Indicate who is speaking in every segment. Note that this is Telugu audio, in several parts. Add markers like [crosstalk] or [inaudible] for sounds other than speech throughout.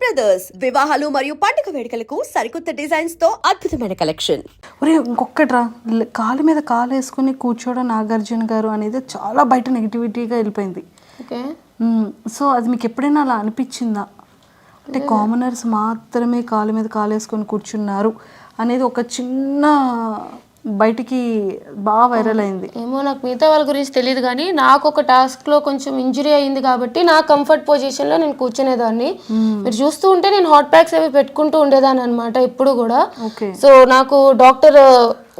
Speaker 1: బ్రదర్స్ వివాహాలు మరియు పండుగ వేడుకలకు సరికొత్త డిజైన్స్తో అద్భుతమైన కలెక్షన్
Speaker 2: ఒరే ఇంకొకట్రా కాలు మీద కాలు వేసుకుని కూర్చోవడం నాగార్జున గారు అనేది చాలా బయట నెగిటివిటీగా వెళ్ళిపోయింది. సో అది మీకు ఎప్పుడైనా అలా అనిపించిందా? అంటే కామనర్స్ మాత్రమే కాలు మీద కాలు వేసుకొని కూర్చున్నారు అనేది ఒక చిన్న బయటికి బాగా వైరల్ అయింది.
Speaker 3: ఏమో నాకు మిగతా వాళ్ళ గురించి తెలియదు కానీ నాకు ఒక టాస్క్లో కొంచెం ఇంజరీ అయింది కాబట్టి నా కంఫర్ట్ పొజిషన్లో నేను కూర్చునేదాన్ని. మీరు చూస్తూ ఉంటే నేను హాట్ ప్యాక్స్ అవి పెట్టుకుంటూ ఉండేదాన్ని అనమాట ఎప్పుడు కూడా. సో నాకు డాక్టర్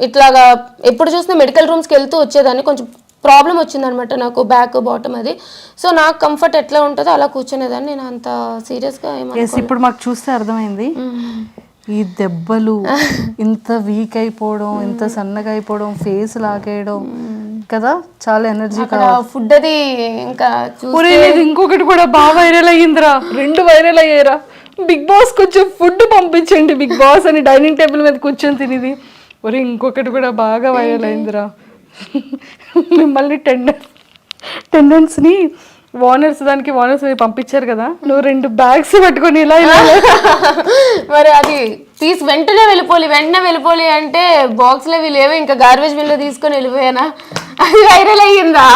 Speaker 3: ఇట్లాగా ఎప్పుడు చూసినా మెడికల్ రూమ్స్కి వెళ్తూ వచ్చేదాన్ని. కొంచెం ప్రాబ్లం వచ్చిందనమాట నాకు బ్యాక్ బాటమ్ అది. సో నాకు కంఫర్ట్ ఎట్లా ఉంటుందో అలా కూర్చునేదాన్ని. నేను అంత సీరియస్గా ఏమన్నా
Speaker 2: ఎస్ ఇప్పుడు మాకు చూస్తే అర్థమైంది. ఈ దెబ్బలు ఇంత వీక్ అయిపోవడం ఇంత సన్నగా అయిపోవడం ఫేస్ లాగేయడం కదా? చాలా ఎనర్జీ
Speaker 3: ఫుడ్ అది ఇంకా
Speaker 2: ఇంకొకటి కూడా బాగా వైరల్ అయ్యిందిరా. రెండు వైరల్ అయ్యారా బిగ్ బాస్ కొంచెం ఫుడ్ పంపించండి బిగ్ బాస్ అని డైనింగ్ టేబుల్ మీద కూర్చొని తినేది. ఒరే ఇంకొకటి కూడా బాగా వైరల్ అయిందిరా మిమ్మల్ని టెండర్ టెండెన్స్ని ఓనర్స్ దానికి ఓనర్స్ పంపించారు కదా. నువ్వు రెండు బ్యాగ్స్ పట్టుకొని ఇలా ఇలా [laughs]
Speaker 3: మరి అది తీసి వెంటనే వెళ్ళిపోలి వెంటనే వెళ్ళిపోలి అంటే బాక్స్లో ఇవి లేవు ఇంకా గార్బేజ్ బిన్లో తీసుకొని వెళ్ళిపోయానా? అది వైరల్ అయ్యిందా?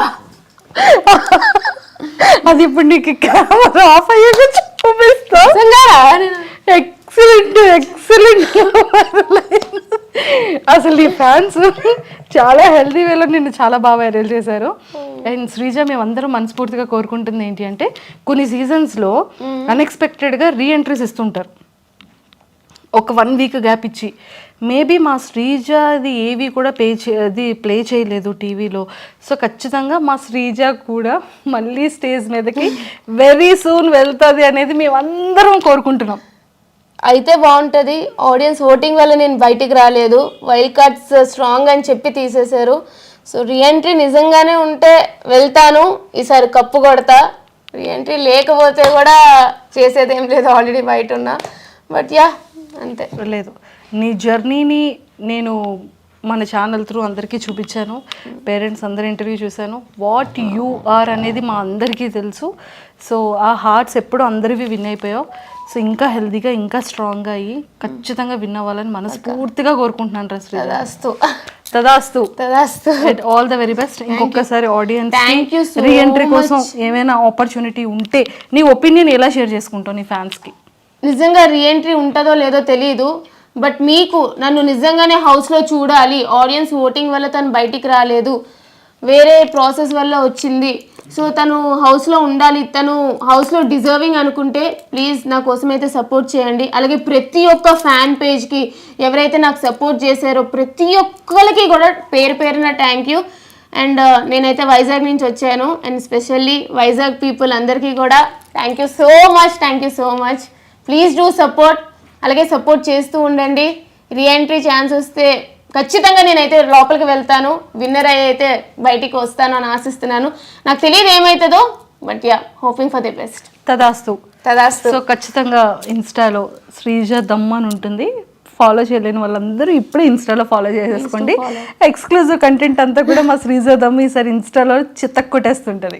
Speaker 2: అది ఇప్పుడు నీకు కెమెరా ఆఫ్ అయ్యాక చూపిస్తా? ఎక్సలెంట్ ఎక్సలెంట్ అసలు ఈ ఫ్యాన్స్ చాలా హెల్దీ వేలో నిన్ను చాలా బాగా వైరల్ చేశారు. అండ్ శ్రీజ మేమందరం మనస్ఫూర్తిగా కోరుకుంటుంది ఏంటి అంటే కొన్ని సీజన్స్లో అన్ఎక్స్పెక్టెడ్గా రీ ఎంట్రీస్ ఇస్తుంటారు. ఒక వన్ వీక్ గ్యాప్ ఇచ్చి. మేబీ మా శ్రీజ అది ఏవి కూడా పే చే అది ప్లే చేయలేదు టీవీలో సో ఖచ్చితంగా మా శ్రీజ కూడా మళ్ళీ స్టేజ్ మీదకి వెరీ సూన్ వెళ్తుంది అనేది మేమందరం కోరుకుంటున్నాం.
Speaker 3: అయితే బాగుంటుంది. ఆడియన్స్ ఓటింగ్ వల్ల నేను బయటికి రాలేదు. వైల్డ్ కార్డ్స్ స్ట్రాంగ్ అని చెప్పి తీసేశారు. సో రీఎంట్రీ నిజంగానే ఉంటే వెళ్తాను. ఈసారి కప్పు కొడతా. రీఎంట్రీ లేకపోతే కూడా చేసేదేం లేదు. ఆల్రెడీ బయట ఉన్నా. బట్ యా అంతే.
Speaker 2: లేదు. నీ జర్నీని నేను మన ఛానల్ త్రూ అందరికీ చూపించాను. పేరెంట్స్ అందరి ఇంటర్వ్యూ చూశాను. వాట్ యు ఆర్ అనేది మా అందరికీ తెలుసు. సో ఆ హార్ట్స్ ఎప్పుడు అందరివి విన్ అయిపోయావు. సో ఇంకా హెల్తీగా ఇంకా స్ట్రాంగ్గా అయ్యి ఖచ్చితంగా విన్ అవ్వాలని మనస్ఫూర్తిగా కోరుకుంటున్నాను రా శ్రీ
Speaker 3: తదాస్తు.
Speaker 2: తదాస్తు.
Speaker 3: తదాస్తు.
Speaker 2: ఆల్ ద వెరీ బెస్ట్ ఇంకొకసారి audience
Speaker 3: you so
Speaker 2: re entry కోసం ఏమైనా ఆపర్చునిటీ ఉంటే నీ ఒపీనియన్ ఎలా షేర్ చేసుకుంటావు నీ ఫ్యాన్స్కి
Speaker 3: నిజంగా రీఎంట్రీ ఉంటుందో లేదో తెలియదు బట్ మీకు నన్ను నిజంగానే హౌస్లో చూడాలి. ఆడియన్స్ ఓటింగ్ వల్ల తను బయటికి రాలేదు. వేరే ప్రాసెస్ వల్ల వచ్చింది. సో తను హౌస్లో ఉండాలి. తను హౌస్లో డిజర్వింగ్ అనుకుంటే ప్లీజ్ నా కోసం అయితే సపోర్ట్ చేయండి. అలాగే ప్రతి ఒక్క ఫ్యాన్ పేజ్కి ఎవరైతే నాకు సపోర్ట్ చేశారో ప్రతి ఒక్కరికి కూడా పేరు పేరున థ్యాంక్ యూ అండ్ నేనైతే వైజాగ్ నుంచి వచ్చాను. అండ్ స్పెషల్లీ వైజాగ్ పీపుల్ అందరికీ కూడా thank you so much thank you so much please do support అలాగే సపోర్ట్ చేస్తూ ఉండండి. రీఎంట్రీ ఛాన్స్ వస్తే ఖచ్చితంగా నేనైతే లోపలికి వెళ్తాను. విన్నర్ అయ్యి అయితే బయటికి వస్తాను అని ఆశిస్తున్నాను. నాకు తెలియదు ఏమవుతుందో but ya hoping for the best
Speaker 2: తదాస్తు.
Speaker 3: తదాస్తు.
Speaker 2: సో ఖచ్చితంగా ఇన్స్టాలో శ్రీజ దమ్ అని ఉంటుంది. ఫాలో చేయలేని వాళ్ళందరూ ఇప్పుడే ఇన్స్టాలో ఫాలో చేసేసుకోండి. ఎక్స్క్లూజివ్ కంటెంట్ అంతా కూడా మా శ్రీజ దమ్ ఈసారి ఇన్స్టాలో చిత్తక్ కొట్టేస్తుంటుంది